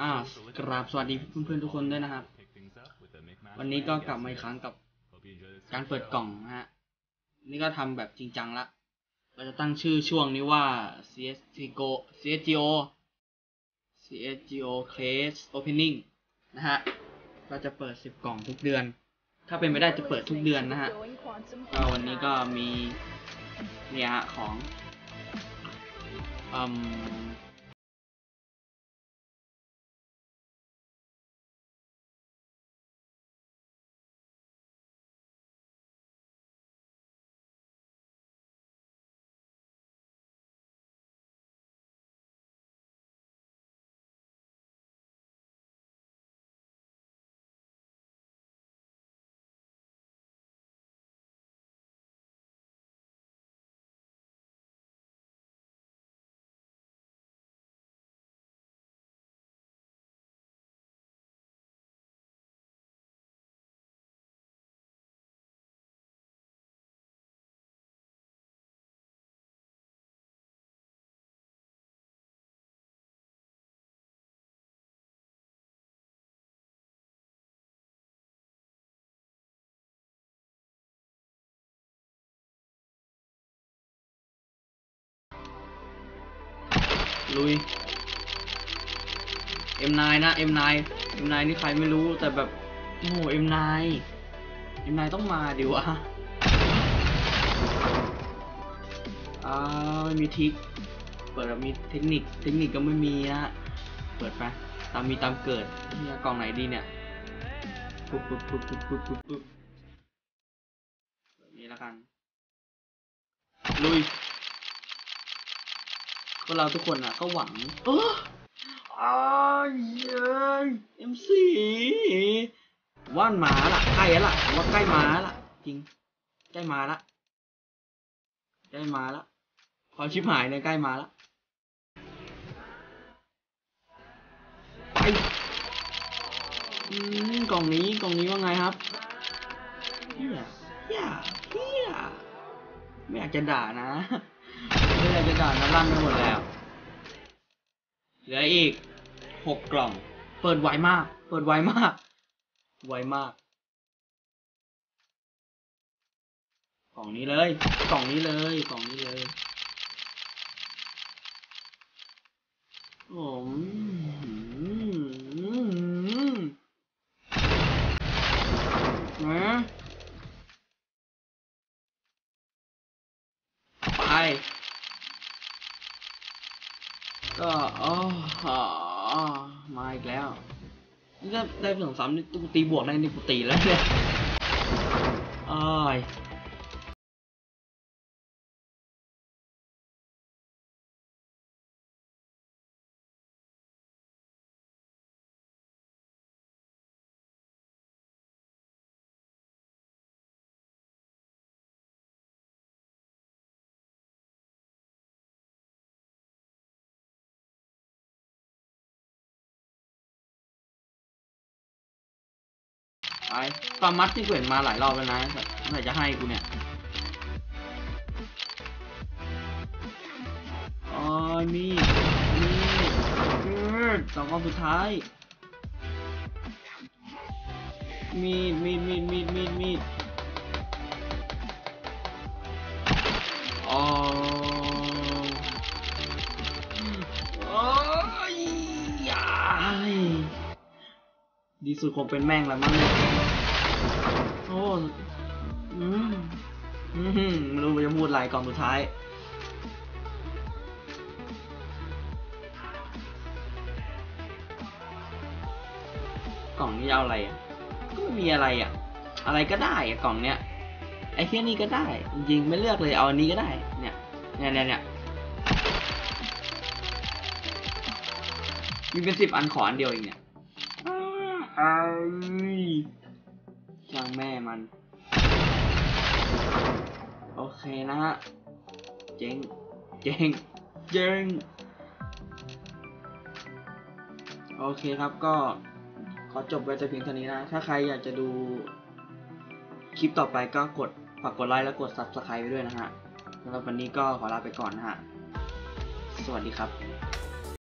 อ่ากราบสวัสดีเพื่อนๆทุกคนด้วยนะครับ วันนี้ก็กลับมาอีกครั้งกับการเปิดกล่องนะฮะ นี่ก็ทำแบบจริงจังละ เราจะตั้งชื่อช่วงนี้ว่า CSGO CSGO CSGO Case Opening นะฮะก็จะเปิด 10 กล่องทุกเดือน ถ้าเป็นไปได้จะเปิดทุกเดือนนะฮะก็วันนี้ก็มีเนี่ยของอืม ลุย M9 นะ M9 M9 นี่ใครไม่รู้แต่แบบโอ้โห M9 M9 ต้องมาดิวะอ่าไม่มีทิก เปิดแบบมีเทคนิค เทคนิคก็ไม่มีนะ เปิดไปตามมีตามเกิดเนี่ยกล่องไหนดีเนี่ยปุ๊บปุ๊บปุ๊บปุ๊บปุ๊บปุ๊บปุ๊บแบบนี้แล้วกัน ลุย วกเราทุกคนอะก็หวังเอออ้ายเย้ยเอ็มซีว่านหมาละใกล้แล้วล่ะผมว่าใกล้มาละจริง ใกล้มาละใกล้มาละความชิบหายเนี่ยใกล้มาละไปอืมกล่องนี้กล่องนี้ว่าไงครับเฮียเฮียเฮียไม่อยากจะด่านะ ไม่อยากจะด่านะลั่นไปหมดแล้ว เหลืออีกหกกล่อง เปิดไวมาก เปิดไวมาก ไวมาก กล่องนี้เลย กล่องนี้เลย กล่องนี้เลยผมนะไป ก็อ๋อมาอีกแล้วนี่ได้ได้สองสามนี่กูตีบวกได้นี่กูตีแล้วเนี่ยอ้าย ไปฟาร์มัสที่กูเห็นมาหลายรอบแล้วนะแต่เมื่อไหร่จะให้กูเนี่ยอ๋อมีมีเออสองรอบสุดท้าย มีดมีดมีดมีดมีดมีด ดีสุดคงเป็นแม่งแล้วมั้งเนี่ยโอ้อืมอืมไม่รู้จะพูดอะไรก่อนสุดท้ายกล่องนี้เอาอะไรอะ ก็ไม่มีอะไรอะ อะไรก็ได้อะกล่องเนี้ย ไอ้แค่นี้ก็ได้จริงไม่เลือกเลยเอาอันนี้ก็ได้ เนี่ย เนี่ยเนี่ยเนี่ยมีเป็นสิบอันขออันเดียวเองเนี่ย อ้ายช่างแม่มัน โอเคนะฮะ เจ๊ง เจ๊ง เจ๊ง โอเคครับก็ขอจบไว้แต่เพียงเท่านี้นะ ถ้าใครอยากจะดูคลิปต่อไปก็กดฝากกดไลค์และกด subscribe ไว้ด้วยนะฮะสำหรับวันนี้ก็ขอลาไปก่อนนะฮะ สวัสดีครับ